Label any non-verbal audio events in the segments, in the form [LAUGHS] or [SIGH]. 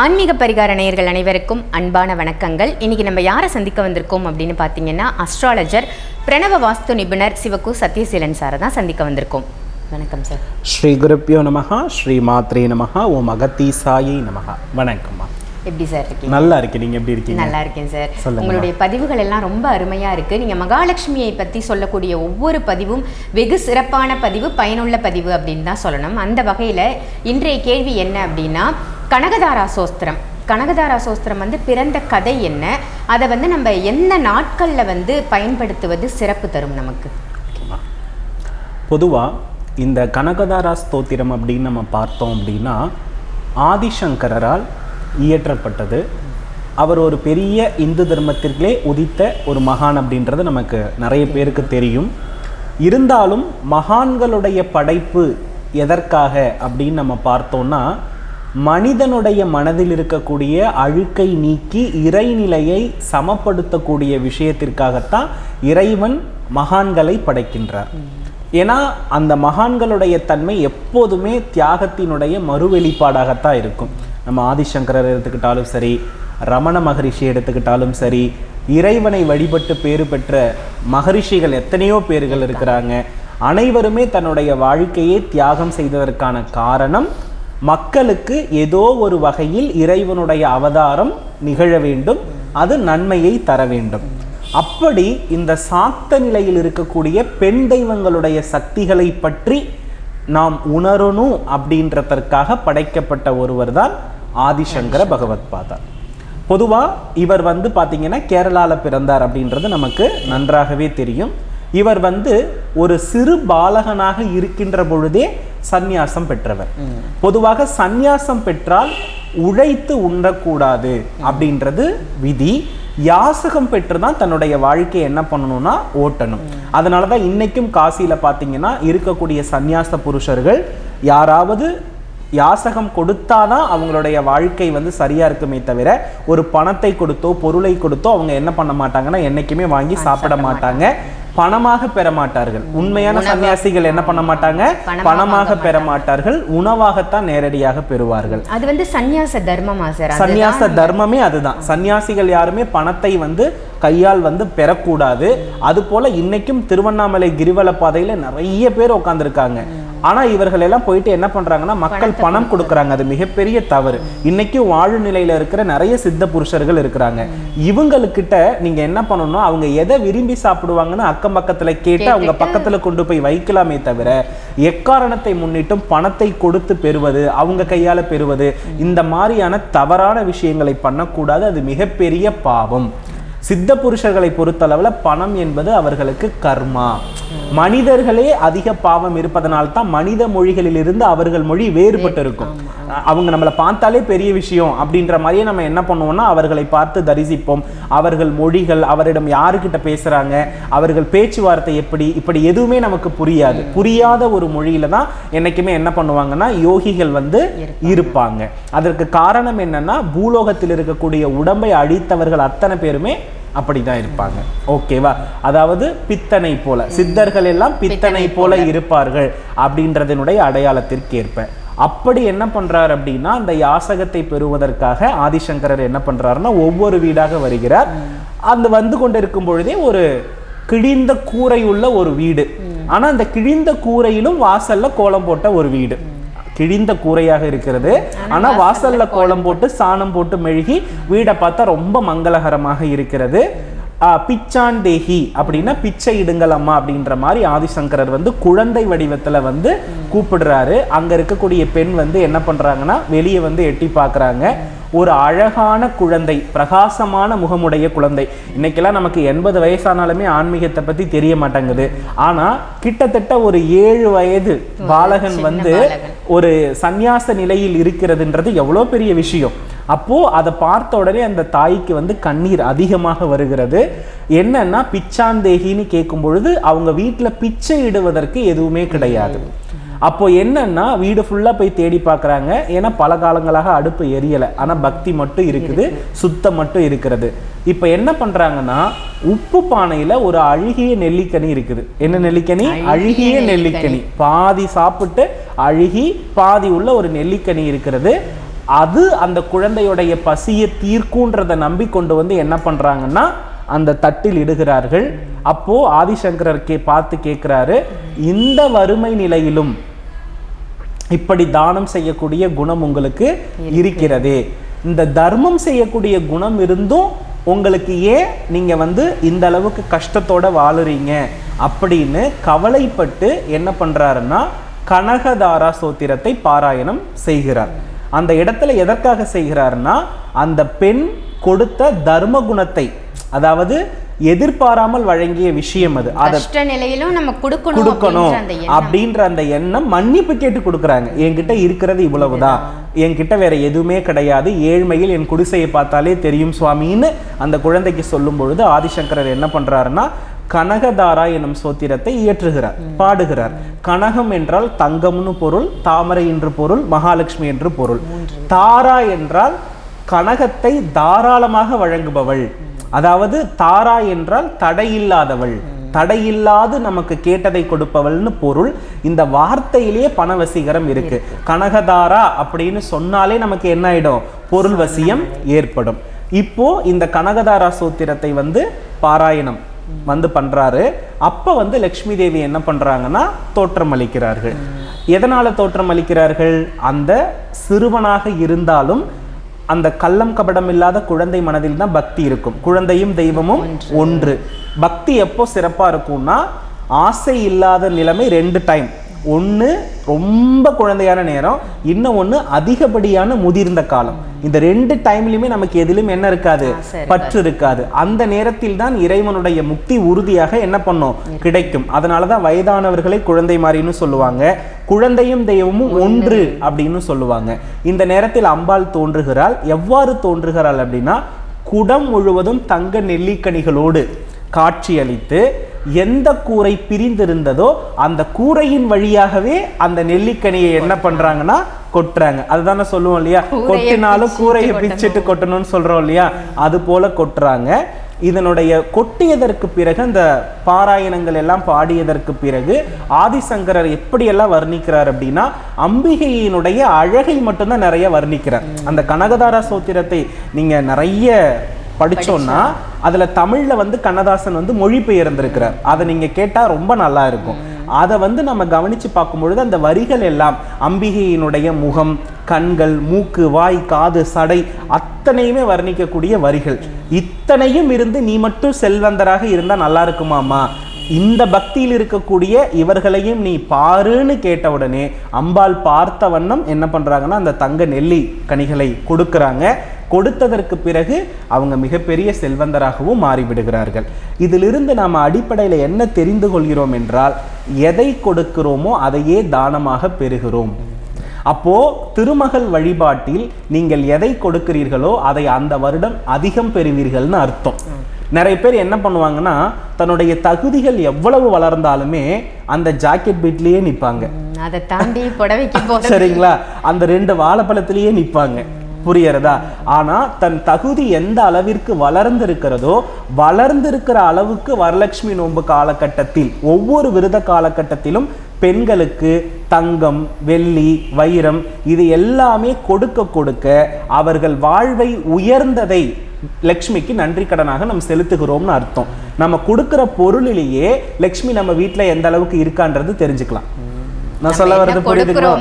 ஆன்மீக பரிகார நேயர்கள் அனைவருக்கும் அன்பான வணக்கங்கள். இன்னைக்கு நம்ம யாரை சந்திக்க வந்திருக்கோம் அப்படின்னு பார்த்தீங்கன்னா அஸ்ட்ராலஜர் பிரணவ வாஸ்து நிபுணர் சிவக்கு சத்யசீலன் சாரை தான் சந்திக்க வந்திருக்கோம். வணக்கம் சார் ஸ்ரீ குருப்பியோ நமகா ஸ்ரீ மாத்ரே நமகா ஓம் அகத்தீசாயை நமகா வணக்கம்மா எப்படி சார் இருக்கீங்க? நல்லா இருக்கு நீங்க எப்படி இருக்கீங்க? நல்லா இருக்கேன் சார். உங்களுடைய பதிவுகள் எல்லாம் ரொம்ப அருமையா இருக்கு. நீங்க மகாலட்சுமியை பத்தி சொல்லக்கூடிய ஒவ்வொரு பதிவும் வெகு சிறப்பான பதிவு பயனுள்ள பதிவு அப்படின்னு தான் சொல்லணும். அந்த வகையில இன்றைய கேள்வி என்ன அப்படின்னா கனகதாரா சோஸ்திரம். கனகதாரா சோஸ்திரம் வந்து பிறந்த கதை என்ன? அதை வந்து நம்ம எந்த நாட்கள்ல வந்து பயன்படுத்துவது சிறப்பு தரும் நமக்கு? பொதுவா இந்த கனகதாரா ஸ்தோத்திரம் அப்படின்னு நம்ம பார்த்தோம் அப்படின்னா ஆதிசங்கரரால் இயற்றப்பட்டது. அவர் ஒரு பெரிய இந்து தர்மத்திற்கே உதித்த ஒரு மகான் அப்படின்றது நமக்கு நிறைய பேருக்கு தெரியும். இருந்தாலும் மகான்களுடைய படைப்பு எதற்காக அப்படின்னு நம்ம பார்த்தோம்னா மனிதனுடைய மனதில் இருக்கக்கூடிய அழுக்கை நீக்கி இறைநிலையை சமப்படுத்தக்கூடிய விஷயத்திற்காகத்தான் இறைவன் மகான்களை படைக்கின்றார். ஏன்னா அந்த மகான்களுடைய தன்மை எப்போதுமே தியாகத்தினுடைய மறு வெளிப்பாடாகத்தான் இருக்கும். நம்ம ஆதிசங்கரர் எடுத்துக்கிட்டாலும் சரி ரமண மகரிஷி எடுத்துக்கிட்டாலும் சரி இறைவனை வழிபட்டு பேறு பெற்ற மகரிஷிகள் எத்தனையோ பேர்கள் இருக்கிறாங்க. அனைவருமே தன்னுடைய வாழ்க்கையை தியாகம் செய்ததற்கான காரணம் மக்களுக்கு ஏதோ ஒரு வகையில் இறைவனுடைய அவதாரம் நிகழ வேண்டும் அது நன்மையை தர வேண்டும். அப்படி இந்த சாத்த நிலையில் இருக்கக்கூடிய பெண் தெய்வங்களுடைய சக்திகளை பற்றி நாம் உணரணும் அப்படின்றதற்காக படைக்கப்பட்ட ஒருவர் தான் ஆதிசங்கர பகவத் பாதா. பொதுவா இவர் வந்து பாத்தீங்கன்னா கேரளால பிறந்தார் அப்படின்றது நமக்கு நன்றாகவே தெரியும். இவர் வந்து ஒரு சிறு பாலகனாக இருக்கின்ற பொழுதே சந்நியாசம் பெற்றவர். பொதுவாக சந்நியாசம் பெற்றால் உழைத்து உண்ணக்கூடாது அப்படின்றது விதி. யாசகம் பெற்று தான் தன்னுடைய வாழ்க்கையை என்ன பண்ணணும்னா ஓட்டணும். அதனால தான் இன்னைக்கும் காசியில பார்த்தீங்கன்னா இருக்கக்கூடிய சந்நியாச புருஷர்கள் யாராவது யாசகம் கொடுத்தாதான் அவங்களுடைய வாழ்க்கை வந்து சரியா இருக்குமே தவிர ஒரு பணத்தை கொடுத்தோ பொருளை கொடுத்தோ அவங்க என்ன பண்ண மாட்டாங்கன்னா என்னைக்குமே வாங்கி சாப்பிட மாட்டாங்க. பணமாக பெற மாட்டார்கள். உண்மையான சன்னியாசிகள் என்ன பண்ண மாட்டாங்க? பணமா பணமாக பெற மாட்டார்கள். உணவாகத்தான் நேரடியாக பெறுவார்கள். அது வந்து சந்நியாச தர்மமா சார்? சந்நியாச தர்மமே அதுதான். சந்நியாசிகள் யாருமே பணத்தை வந்து கையால் வந்து பெறக்கூடாது. அது போல இன்னைக்கும் திருவண்ணாமலை கிரிவல பாதையில நிறைய பேர் உட்காந்துருக்காங்க ஆனா இவர்கள் எல்லாம் போயிட்டு என்ன பண்றாங்கன்னா மக்கள் பணம் கொடுக்கறாங்க. அது மிகப்பெரிய தவறு. இன்னைக்கும் வாழு நிலையில இருக்கிற நிறைய சித்த புருஷர்கள் இருக்கிறாங்க. இவங்களுக்கிட்ட நீங்க என்ன பண்ணணும் அவங்க எதை விரும்பி சாப்பிடுவாங்கன்னு அக்கம் பக்கத்துல கேட்டு அவங்க பக்கத்துல கொண்டு போய் வைக்கலாமே தவிர எக்காரணத்தை முன்னிட்டும் பணத்தை கொடுத்து பெறுவது அவங்க கையால பெறுவது இந்த மாதிரியான தவறான விஷயங்களை பண்ணக்கூடாது. அது மிகப்பெரிய பாவம். சித்த புருஷர்களை பொறுத்தளவுல பணம் என்பது அவர்களுக்கு கர்மா. மனிதர்களே அதிக பாவம் இருப்பதனால் தான் மனித மொழிகளிலிருந்து அவர்கள் மொழி வேறுபட்டு இருக்கும் அவங்க நம்மளை பார்த்தாலே பெரிய விஷயம் அப்படின்ற மாதிரியே நம்ம என்ன பண்ணுவோம்னா அவர்களை பார்த்து தரிசிப்போம். அவர்கள் மொழிகள் அவரிடம் யாருக்கிட்ட பேசுறாங்க அவர்கள் பேச்சுவார்த்தை எப்படி இப்படி எதுவுமே நமக்கு புரியாது. புரியாத ஒரு மொழியில தான் என்னைக்குமே என்ன பண்ணுவாங்கன்னா யோகிகள் வந்து இருப்பாங்க. அதற்கு காரணம் என்னன்னா பூலோகத்தில் இருக்கக்கூடிய உடம்பை அழித்தவர்கள் அத்தனை பேருமே அப்படிதான் இருப்பாங்க. ஓகேவா அதாவது பித்தனை போல. சித்தர்கள் எல்லாம் பித்தனை போல. இருப்பார்கள் அப்படின்றதனுடைய அடையாளத்திற்கேற்ப. அப்படி என்ன பண்றார் அப்படின்னா அந்த யாசகத்தை பெறுவதற்காக ஆதிசங்கரர் என்ன பண்றாருன்னா ஒவ்வொரு வீடாக வருகிறார். அந்த வந்து கொண்டிருக்கும் பொழுதே ஒரு கிழிந்த கூரை உள்ள ஒரு வீடு. ஆனா அந்த கிழிந்த கூரையிலும் வாசல்ல கோலம் போட்ட ஒரு வீடு. கிழிந்த கூரையாக இருக்கிறது. ஆனா வாசல்ல கோலம் போட்டு சாணம் போட்டு மெழுகி வீடை பார்த்தா ரொம்ப மங்களகரமாக இருக்கிறது. பிச்சான் தேஹி அப்படின்னா பிச்சை இடுங்கள் அம்மா அப்படின்ற மாதிரி ஆதிசங்கரர் வந்து குழந்தை வடிவத்துல வந்து கூப்பிடுறாரு. அங்க இருக்கக்கூடிய பெண் வந்து என்ன பண்றாங்கன்னா வெளியே வந்து எட்டி பார்க்கறாங்க. ஒரு அழகான குழந்தை பிரகாசமான முகமுடைய குழந்தை. இன்னைக்கெல்லாம் நமக்கு எண்பது வயசானாலுமே ஆன்மீகத்தை பத்தி தெரிய மாட்டேங்குது. ஆனா கிட்டத்தட்ட ஒரு ஏழு வயது பாலகன் வந்து. ஒரு சந்நியாச நிலையில் இருக்கிறதுன்றது எவ்வளோ பெரிய விஷயம். அப்போ அதை பார்த்த உடனே அந்த தாய்க்கு வந்து கண்ணீர் அதிகமாக வருகிறது. என்னன்னா பிச்சாந்தேகின்னு கேட்கும் பொழுது அவங்க வீட்டுல பிச்சை இடுவதற்கு எதுவுமே கிடையாது. அப்போ என்னன்னா வீடு ஃபுல்லா போய் தேடி பார்க்கறாங்க. ஏன்னா பல காலங்களாக அடுப்பு எரியல. ஆனா பக்தி மட்டும் இருக்குது சுத்தம் மட்டும் இருக்கிறது. இப்போ என்ன பண்றாங்கன்னா உப்பு பானையில ஒரு அழுகிய நெல்லிக்கனி இருக்குது. என்ன நெல்லிக்கனி? அழுகிய நெல்லிக்கனி. பாதி சாப்பிட்டு அழுகி பாதி உள்ள ஒரு நெல்லிக்கனி இருக்கிறது அது அந்த குழந்தையுடைய பசியை தீர்க்குன்றத நம்பி கொண்டு வந்து என்ன பண்றாங்கன்னா அந்த தட்டில் இடுகிறார்கள். அப்போ ஆதிசங்கரர் கே பார்த்து கேட்கிறாரு இந்த வறுமை நிலையிலும் இப்படி தானம் செய்யக்கூடிய குணம் உங்களுக்கு இருக்கிறதே. இந்த தர்மம் செய்யக்கூடிய குணம் இருந்தும் உங்களுக்கு ஏன் நீங்க வந்து இந்த அளவுக்கு கஷ்டத்தோட வாழுறீங்க அப்படின்னு கவலைப்பட்டு என்ன பண்றாருன்னா கனகதாரா சோத்திரத்தை பாராயணம் செய்கிறார். அந்த இடத்துல எதற்காக செய்கிறாருன்னா அந்த பெண் கொடுத்த தர்ம குணத்தை அதாவது எதிர்பாராமல் வழங்கிய விஷயம் அது. அதை நிலையிலும் நம்ம கொடுக்கணும் கொடுக்கணும் அப்படின்ற அந்த எண்ணம். அப்படின்ற அந்த எண்ணம் மன்னிப்பு கேட்டு கொடுக்குறாங்க. என்கிட்ட இருக்கிறது இவ்வளவுதான் என்கிட்ட வேற எதுவுமே கிடையாது. ஏழ்மையில் என் குடிசையை பார்த்தாலே தெரியும் சுவாமின்னு அந்த குழந்தைக்கு சொல்லும் பொழுது ஆதிசங்கரர் என்ன பண்றாருன்னா கனகதாரா எனும் சோத்திரத்தை இயற்றுகிறார் பாடுகிறார். கனகம் என்றால் தங்கம்னு பொருள் தாமரை என்று பொருள் மகாலட்சுமி என்று பொருள். தாரா என்றால் கனகத்தை தாராளமாக வழங்குபவள். அதாவது தாரா என்றால் தடையில்லாதவள். தடையில்லாது நமக்கு கேட்டதை கொடுப்பவள்னு பொருள். இந்த வார்த்தையிலேயே பணவசீகரம் இருக்கு. கனகதாரா அப்படின்னு சொன்னாலே நமக்கு என்ன ஆயிடும்? பொருள் வசியம் ஏற்படும். இப்போ இந்த கனகதாரா சூத்திரத்தை வந்து பாராயணம் வந்து பண்றாரு. அப்ப வந்து லக்ஷ்மி தேவி என்ன பண்றாங்கன்னா தோற்றம் அளிக்கிறார்கள். எதனால தோற்றம் அளிக்கிறார்கள்? அந்த சிறுவனாக இருந்தாலும் அந்த கள்ளம் கபடம் இல்லாத குழந்தை மனதில் தான் பக்தி இருக்கும். குழந்தையும் தெய்வமும் ஒன்று. பக்தி எப்போ சிறப்பா இருக்கும்னா ஆசை இல்லாத நிலைமை ரெண்டு டைம் ஒன்று ரொம்ப குழந்தையான நேரம் இன்னும் ஒன்று அதிகப்படியான முதிர்ந்த காலம். இந்த ரெண்டு டைம்லையுமே நமக்கு எதிலும் என்ன இருக்காது? பற்று இருக்காது. அந்த நேரத்தில் தான் இறைவனுடைய முக்தி உறுதியாக என்ன பண்ணும்? கிடைக்கும். அதனால தான் வயதானவர்களை குழந்தை மாதிரின்னு சொல்லுவாங்க. குழந்தையும் தெய்வமும் ஒன்று அப்படின்னு சொல்லுவாங்க. இந்த நேரத்தில் அம்பாள் தோன்றுகிறாள். எவ்வாறு தோன்றுகிறாள் அப்படின்னா குடம் முழுவதும் தங்க நெல்லிக்கனிகளோடு காட்சியளித்து எந்த கூரை பிரிந்திருந்ததோ அந்த கூரையின் வழியாகவே அந்த நெல்லிக்கனியை என்ன பண்றாங்கன்னா கொட்டுறாங்க. அதுதானே சொல்லுவோம் இல்லையா? கொட்டினாலும் கூரையை. பிச்சுட்டு கொட்டணும்னு சொல்றோம் இல்லையா? அது போல கொட்டுறாங்க. இதனுடைய கொட்டியதற்கு பிறகு அந்த பாராயணங்கள் எல்லாம் பாடியதற்கு பிறகு ஆதிசங்கரர் எப்படியெல்லாம் வர்ணிக்கிறார் அப்படின்னா அம்பிகையினுடைய அழகை மட்டும்தான் நிறைய வர்ணிக்கிறார். அந்த கனகதாரா சோத்திரத்தை நீங்க நிறைய படிச்சோம்னா அதுல தமிழ்ல வந்து கண்ணதாசன் வந்து மொழிபெயர்ந்திருக்கிறார். அதை நீங்க கேட்டா ரொம்ப நல்லா இருக்கும். அதை வந்து நம்ம கவனிச்சு பார்க்கும் பொழுது அந்த வரிகள் எல்லாம் அம்பிகையினுடைய முகம் கண்கள் மூக்கு வாய் காது சடை அத்தனையுமே வர்ணிக்கக்கூடிய வரிகள். இத்தனையும் இருந்து நீ மட்டும் செல்வந்தராக இருந்தா நல்லா இருக்குமாமா இந்த பக்தியில் இருக்கக்கூடிய இவர்களையும் நீ பாருன்னு கேட்ட உடனே அம்பாள் பார்த்த வண்ணம் என்ன பண்ணுறாங்கன்னா அந்த தங்க நெல்லி கனிகளை கொடுக்குறாங்க. கொடுத்ததற்கு பிறகு அவங்க மிகப்பெரிய செல்வந்தராகவும் மாறிவிடுகிறார்கள். இதிலிருந்து நாம் அடிப்படையில் என்ன தெரிந்து கொள்கிறோம் என்றால் எதை கொடுக்கிறோமோ அதையே தானமாக பெறுகிறோம். அப்போ திருமகள் வழிபாட்டில் நீங்கள் எதை கொடுக்கிறீர்களோ அதை அந்த வருடம் அதிகம் பெறுவீர்கள்னு அர்த்தம். நிறைய பேர் என்ன பண்ணுவாங்கன்னா தன்னுடைய தகுதிகள் எவ்வளவு வளர்ந்தாலுமே அந்த ஜாக்கெட் பீட்லயே நிப்பாங்க. ம், அதை தாண்டி புடவைக்கு [LAUGHS] சரிங்களா? அந்த ரெண்டு வாழைப்பழத்திலேயே நிப்பாங்க. புரியறதா ஆனா தன் தகுதி எந்த அளவிற்கு வளர்ந்திருக்கிறதோ வளர்ந்திருக்கிற அளவுக்கு வரலட்சுமி நோன்பு காலகட்டத்தில் ஒவ்வொரு விரத காலகட்டத்திலும் பெண்களுக்கு தங்கம் வெள்ளி வைரம் இது எல்லாமே கொடுக்க கொடுக்க அவர்கள் வாழ்வை உயர்ந்ததை லக்ஷ்மிக்கு நன்றி கடனாக நம்ம செலுத்துகிறோம்னு அர்த்தம். நம்ம கொடுக்கிற பொருளிலேயே லக்ஷ்மி நம்ம வீட்ல எந்த அளவுக்கு இருக்கான்றது தெரிஞ்சுக்கலாம். நான் சொல்ல வர்றது புரியுதுங்களா?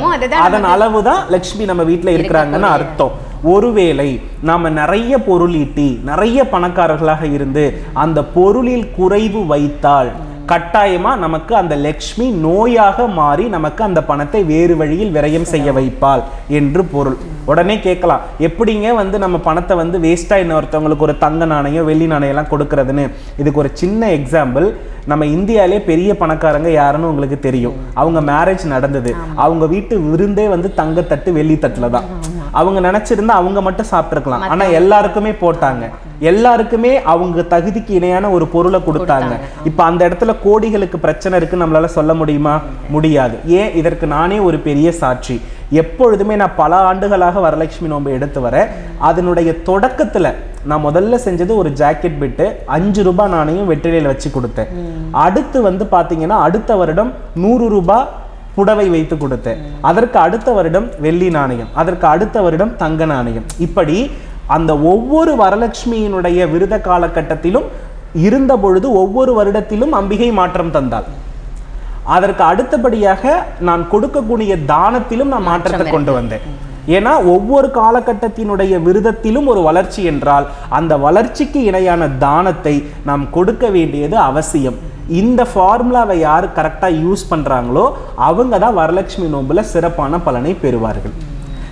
அதன் அளவு தான் லக்ஷ்மி நம்ம வீட்ல இருக்கிறாங்கன்னு அர்த்தம். ஒருவேளை நாம நிறைய பொருள் ஈட்டி நிறைய பணக்காரர்களாக இருந்து அந்த பொருளில் குறைவு வைத்தால் கட்டாயமா நமக்கு அந்த லக்ஷ்மி நோயாக மாறி நமக்கு அந்த பணத்தை வேறு வழியில் விரயம் செய்ய வைப்பாள் என்று பொருள். உடனே கேட்கலாம் எப்படிங்க வந்து நம்ம பணத்தை வந்து வேஸ்டா இன்னொருத்தவங்களுக்கு ஒரு தங்க நாணயம் வெள்ளி நாணயம் எல்லாம் கொடுக்கறதுன்னு? இதுக்கு ஒரு சின்ன எக்ஸாம்பிள் நம்ம இந்தியாலே பெரிய பணக்காரங்க யாருன்னு உங்களுக்கு தெரியும். அவங்க மேரேஜ் நடந்தது. அவங்க வீட்டு விருந்தே வந்து தங்கத்தட்டு வெள்ளி தட்டுல தான் அவங்க நினைச்சிருந்தா அவங்க மட்டும் சாப்பிட்டுருக்கலாம். ஆனா எல்லாருக்குமே போட்டாங்க. எல்லாருக்குமே அவங்க தகுதிக்கு இணையான ஒரு பொருளை கொடுத்தாங்க. இப்ப அந்த இடத்துல கோடிகளுக்கு பிரச்சனை இருக்கு நம்மளால சொல்ல முடியுமா? முடியாது. ஏன்? இதற்கு நானே ஒரு பெரிய சாட்சி. எப்பொழுதுமே நான் பல ஆண்டுகளாக வரலட்சுமி நோன்பு எடுத்து வரேன். அதனுடைய தொடக்கத்துல நான் முதல்ல செஞ்சது ஒரு ஜாக்கெட் பிட்டு அஞ்சு ரூபாய் நாணயம் வெற்றிலையில வச்சு கொடுத்தேன். அடுத்து வந்து பாத்தீங்கன்னா அடுத்த வருடம் நூறு ரூபாய் புடவை வைத்து கொடுத்தேன். அதற்கு அடுத்த வருடம் வெள்ளி நாணயம். அதற்கு அடுத்த வருடம் தங்க நாணயம். இப்படி அந்த ஒவ்வொரு வரலட்சுமியினுடைய விருத காலகட்டத்திலும் இருந்த பொழுது ஒவ்வொரு வருடத்திலும் அம்பிகை மாற்றம் தந்தாள். அதற்கு அடுத்தபடியாக நான் கொடுக்கக்கூடிய தானத்திலும் நான் மாற்றத்தை கொண்டு வந்தேன். ஏன்னா ஒவ்வொரு காலகட்டத்தினுடைய விருதத்திலும் ஒரு வளர்ச்சி என்றால் அந்த வளர்ச்சிக்கு இணையான தானத்தை நாம் கொடுக்க வேண்டியது அவசியம். இந்த ஃபார்முலாவை யார் கரெக்டாக யூஸ் பண்ணுறாங்களோ அவங்க தான் வரலட்சுமி நோம்பில் சிறப்பான பலனை பெறுவார்கள்.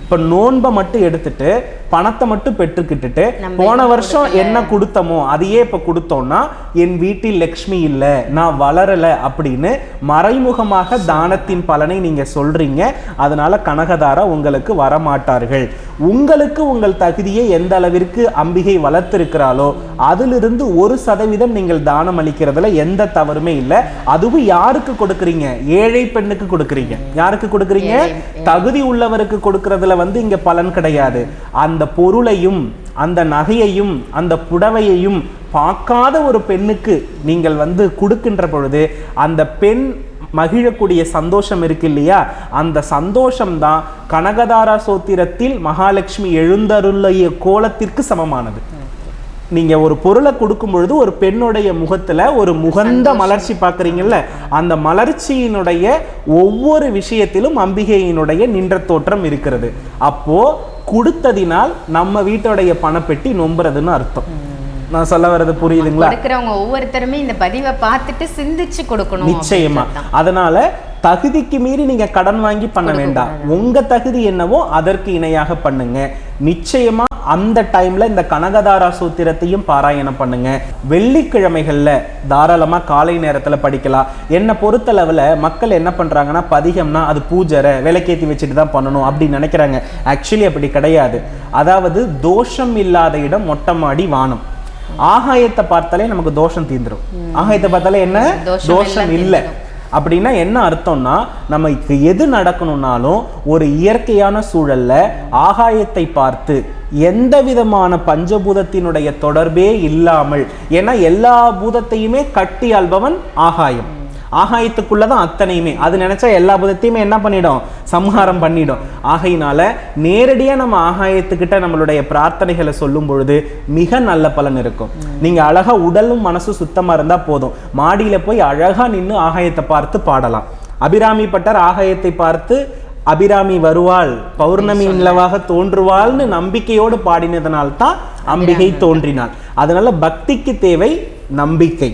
இப்போ நோன்பை மட்டும் எடுத்துட்டு பணத்தை மட்டும் பெற்றுக்கிட்டுட்டு போன வருஷம் என்ன கொடுத்தோமோ அதையே இப்போ கொடுத்தோம்னா என் வீட்டில் லக்ஷ்மி இல்லை நான் வளரல அப்படின்னு மறைமுகமாக தானத்தின் பலனை நீங்க சொல்றீங்க. அதனால கனகதாரா உங்களுக்கு வரமாட்டார்கள். உங்களுக்கு உங்கள் தகுதியை எந்த அளவிற்கு அம்பிகை வளர்த்திருக்கிறாளோ அதிலிருந்து ஒரு சதவீதம் நீங்கள் தானம் அளிக்கிறதுல எந்த தவறுமே இல்லை. அதுவும் யாருக்கு கொடுக்குறீங்க? ஏழை பெண்ணுக்கு கொடுக்குறீங்க. யாருக்கு கொடுக்குறீங்க? தகுதி உள்ளவருக்கு கொடுக்கறதுல வந்து இங்க பலன் கிடையாது. அந்த பொருளையும் அந்த நகையையும் அந்த புடவையையும் பார்க்காத ஒரு பெண்ணுக்கு நீங்கள் வந்து கொடுக்கின்ற பொழுது அந்த பெண் மகிழக்கூடிய சந்தோஷம் இருக்கு இல்லையா? அந்த சந்தோஷம்தான் கனகதாரா சோத்திரத்தில் மகாலட்சுமி எழுந்தருளிய கோலத்திற்கு சமமானது. நீங்க ஒரு பொருளை கொடுக்கும் பொழுது ஒரு பெண்ணுடைய முகத்துல ஒரு முகந்த மலர்ச்சி பார்க்குறீங்கல்ல? அந்த மலர்ச்சியினுடைய ஒவ்வொரு விஷயத்திலும் அம்பிகையினுடைய நின்ற தோற்றம் இருக்கிறது. அப்போ கொடுத்ததினால் நம்ம வீட்டுடைய பணப்பெட்டி நொம்புறதுன்னு அர்த்தம். நான் சொல்ல வர்றது புரியுதுங்களா? கொடுக்கிறவங்க ஒவ்வொருத்தருமே இந்த பதிவை பார்த்துட்டு சிந்திச்சு கொடுக்கணும் நிச்சயமா. அதனால தகுதிக்கு மீறி நீங்க கடன் வாங்கி பண்ண வேண்டாம். உங்க தகுதி என்னவோ அதற்கு இணையாக பண்ணுங்க. நிச்சயமா அந்த டைம்ல இந்த கனகதாரா சூத்திரத்தையும் பாராயணம் பண்ணுங்க. வெள்ளிக்கிழமைகள்ல தாராளமா காலை நேரத்துல படிக்கலாம். என்னை பொறுத்தளவுல மக்கள் என்ன பண்றாங்கன்னா பதிகம்னா அது பூஜரை விளக்கேத்தி வச்சுட்டு தான் பண்ணணும் அப்படின்னு நினைக்கிறாங்க. ஆக்சுவலி அப்படி கிடையாது. அதாவது தோஷம் இல்லாத இடம் மொட்டை மாடி வானம். ஆகாயத்தை பார்த்தாலே நமக்கு தோஷம் தீந்துரும். ஆகாயத்தை பார்த்தாலே என்ன? தோஷம் இல்லை. அப்படின்னா என்ன அர்த்தம்னா நமக்கு எது நடக்கணும்னாலும் ஒரு இயற்கையான சூழல்ல ஆகாயத்தை பார்த்து எந்த விதமான பஞ்சபூதத்தினுடைய தொடர்பே இல்லாமல் ஏன்னா எல்லா பூதத்தையுமே கட்டி அல்பவன் ஆகாயம். ஆகாயத்துக்குள்ளதான் அத்தனையுமே. அது நினைச்சா எல்லா பூதத்தையுமே என்ன பண்ணிடும்? சம்ஹாரம் பண்ணிடும். ஆகையினால நேரடியா நம்ம ஆகாயத்துக்கிட்ட நம்மளுடைய பிரார்த்தனைகளை சொல்லும் பொழுது மிக நல்ல பலன் இருக்கும். நீங்க அழகா உடலும் மனசும் சுத்தமா இருந்தா போதும். மாடியில போய் அழகா நின்று ஆகாயத்தை பார்த்து பாடலாம். அபிராமி பட்டர் ஆகாயத்தை பார்த்து அபிராமி வருவாள் பௌர்ணமி நிலவாக தோன்றுவாள்னு நம்பிக்கையோடு பாடினதனால்தான் அம்பிகை தோன்றினாள். அதனால பக்திக்கு தேவை நம்பிக்கை.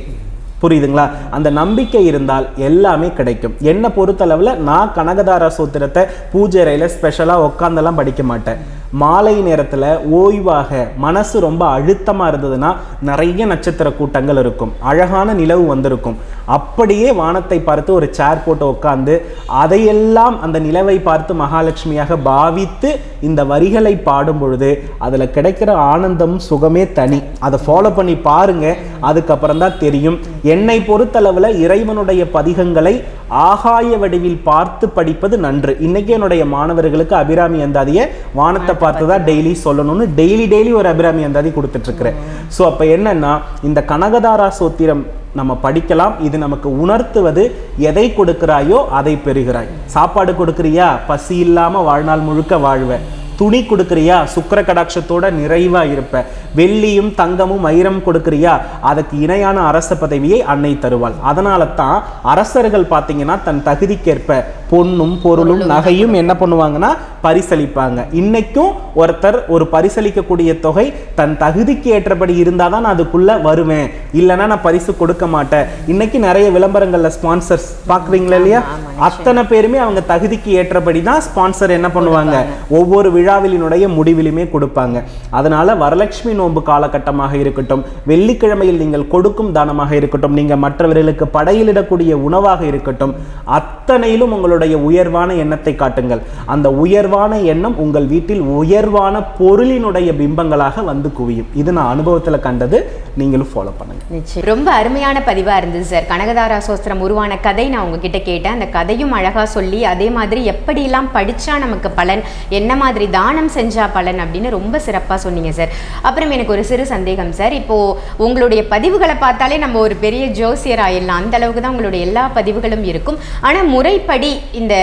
புரியுதுங்களா? அந்த நம்பிக்கை இருந்தால் எல்லாமே கிடைக்கும். என்னை பொறுத்தளவில் நான் கனகதாரா சூத்திரத்தை பூஜை அறையில் ஸ்பெஷலாக உட்காந்தெல்லாம் படிக்க மாட்டேன். மாலை நேரத்தில் ஓய்வாக மனசு ரொம்ப அழுத்தமாக இருந்ததுன்னா நிறைய நட்சத்திர கூட்டங்கள் இருக்கும். அழகான நிலவு வந்திருக்கும். அப்படியே வானத்தை பார்த்து ஒரு சேர் போட்டு உட்காந்து அதையெல்லாம் அந்த நிலவை பார்த்து மகாலட்சுமியாக பாவித்து இந்த வரிகளை பாடும் பொழுது அதில் கிடைக்கிற ஆனந்தம் சுகமே தனி. அதை ஃபாலோ பண்ணி பாருங்க. அதுக்கப்புறம் தான் தெரியும். என்னை பொறுத்தளவில் இறைவனுடைய பதிகங்களை ஆகாய வடிவில் பார்த்து படிப்பது நன்று. இன்னைக்கு என்னுடைய மாணவர்களுக்கு அபிராமி அந்தாதியை வானத்தை பார்த்து தான் டெய்லி சொல்லணும்னு டெய்லி டெய்லி ஒரு அபிராமி அந்தாதி கொடுத்துட்டு இருக்கிறேன் ஸோ அப்போ என்னன்னா இந்த கனகதாரா சோத்திரம் நம்ம படிக்கலாம். இது நமக்கு உணர்த்துவது எதை கொடுக்கிறாயோ அதை பெறுகிறாய். சாப்பாடு கொடுக்குறியா? பசி இல்லாம வாழ்நாள் முழுக்க வாழ்வ. துணி கொடுக்குறியா? சுக்கிர கடாட்சத்தோட நிறைவா இருப்ப. வெள்ளியும் தங்கமும் வைரம் கொடுக்குறியா? அதுக்கு இணையான அரச பதவியை அன்னை தருவாள். அதனால தான் அரசர்கள் பார்த்தீங்கன்னா தன் தகுதிக்கேற்ப பொன்னும் பொருளும் நகையும் என்ன பண்ணுவாங்கன்னா பரிசளிப்பாங்க. இன்னைக்கும் ஒருத்தர் ஒரு பரிசளிக்கக்கூடிய தொகை தன் தகுதிக்கு ஏற்றபடி இருந்தால் தான் நான் அதுக்குள்ள வருவேன். இல்லைன்னா நான் பரிசு கொடுக்க மாட்டேன். இன்னைக்கு நிறைய விளம்பரங்கள்ல ஸ்பான்சர்ஸ் பார்க்குறீங்களா இல்லையா? அத்தனை பேருமே அவங்க தகுதிக்கு ஏற்றபடி தான் ஸ்பான்சர் என்ன பண்ணுவாங்க? ஒவ்வொரு விழாவிலினுடைய முடிவிலுமே கொடுப்பாங்க. அதனால வரலட்சுமி நோன்பு காலகட்டமாக இருக்கட்டும் வெள்ளிக்கிழமையில் நீங்கள் கொடுக்கும் தானமாக இருக்கட்டும் நீங்க மற்றவர்களுக்கு படையிலிடக்கூடிய உணவாக இருக்கட்டும் அத்தனையிலும் உங்களுடைய உயர்வான எண்ணத்தை காட்டுங்கள். அந்த உயர்வான எண்ணம் உங்கள் வீட்டில் உயர்வான பொருளினுடைய பிம்பங்களாக வந்து குவியும். இது நான் அனுபவத்துல கண்டது நீங்களும் ஃபாலோ பண்ணுங்க. ரொம்ப அருமையான பதிவா இருந்தது சார் கனகதாரா சோஸ்திரம் உருவான கதை நான் உங்ககிட்ட கேட்டேன். அந்த கதையும் அழகா சொல்லி அதே மாதிரி எப்படியெல்லாம் படிச்சா நமக்கு பலன் என்ன மாதிரி தான் தானம் செஞ்சா பலன் அப்படின்னு ரொம்ப சிறப்பாக சொன்னீங்க சார். அப்புறம் எனக்கு ஒரு சிறு சந்தேகம் சார். இப்போது உங்களுடைய பதிவுகளை பார்த்தாலே நம்ம ஒரு பெரிய ஜோசியர் ஆயிடலாம். அந்த அளவுக்கு தான் உங்களுடைய எல்லா பதிவுகளும் இருக்கும். ஆனால் முறைப்படி இந்த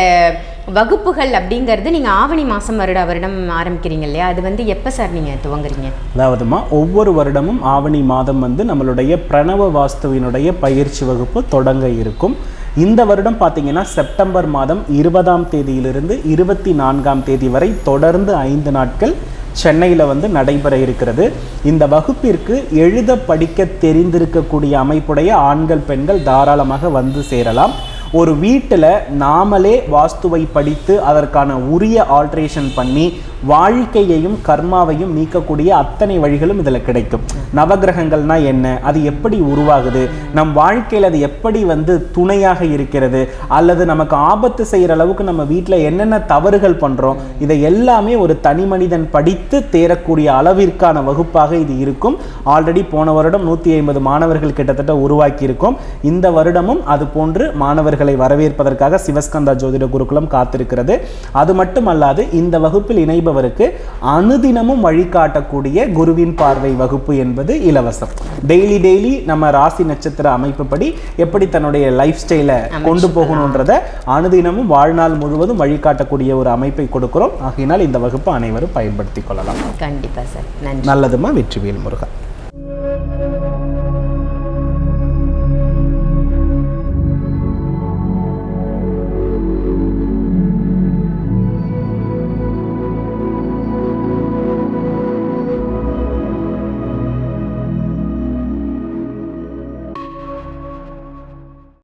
வகுப்புகள் அப்படிங்கிறது நீங்கள் ஆவணி மாதம் வருட வருடம் ஆரம்பிக்கிறீங்க இல்லையா? அது வந்து எப்போ சார் நீங்கள் துவங்குறீங்க? அதாவதுமா ஒவ்வொரு வருடமும் ஆவணி மாதம் வந்து நம்மளுடைய பிரணவ வாஸ்துவினுடைய பயிற்சி வகுப்பு தொடங்க இருக்கும். இந்த வருடம் பார்த்தீங்கன்னா செப்டம்பர் மாதம் இருபதாம் தேதியிலிருந்து இருபத்தி நான்காம் தேதி வரை தொடர்ந்து ஐந்து நாட்கள் சென்னையில் வந்து நடைபெற இருக்கிறது. இந்த வகுப்பிற்கு எழுத படிக்க தெரிந்திருக்கக்கூடிய அமைப்புடைய ஆண்கள் பெண்கள் தாராளமாக வந்து சேரலாம். ஒரு வீட்டில் நாமளே வாஸ்துவை படித்து அதற்கான உரிய ஆல்ட்ரேஷன் பண்ணி வாழ்க்கையையும் கர்மாவையும் நீக்கக்கூடிய அத்தனை வழிகளும் இதில் கிடைக்கும். நவகிரகங்கள்னா என்ன? அது எப்படி உருவாகுது? நம் வாழ்க்கையில் அது எப்படி வந்து துணையாக இருக்கிறது? அல்லது நமக்கு ஆபத்து செய்கிற அளவுக்கு நம்ம வீட்டில் என்னென்ன தவறுகள் பண்ணுறோம் இதை எல்லாமே ஒரு தனி மனிதன் படித்து தேரக்கூடிய அளவிற்கான வகுப்பாக இது இருக்கும். ஆல்ரெடி போன வருடம் நூற்றி ஐம்பது மாணவர்கள் கிட்டத்தட்ட உருவாக்கியிருக்கும். இந்த வருடமும் அது போன்று மாணவர்களை வரவேற்பதற்காக சிவஸ்கந்தா ஜோதிட குருகுலம் காத்திருக்கிறது. அது மட்டுமல்லாது இந்த வகுப்பில் இணைபவருக்கு அனுதினமும் வழிகாட்டக்கூடிய குருவின் பார்வை வகுப்பு என்பது இலவசம். டெய்லி டெய்லி நம்ம ராசி நட்சத்திர அமைப்புப்படி எப்படி தன்னுடைய லைஃப் ஸ்டைலை கொண்டு போகணுன்றத அனுதினமும் வாழ்நாள் முழுவதும் வழிகாட்டக்கூடிய ஒரு அமைப்பை கொடுக்கிறோம். ஆகையினால் இந்த வகுப்பு அனைவரும் பயன்படுத்திக் கொள்ளலாம். கண்டிப்பாக சார். நல்லதுமா? வெற்றிவேல் முருகன்.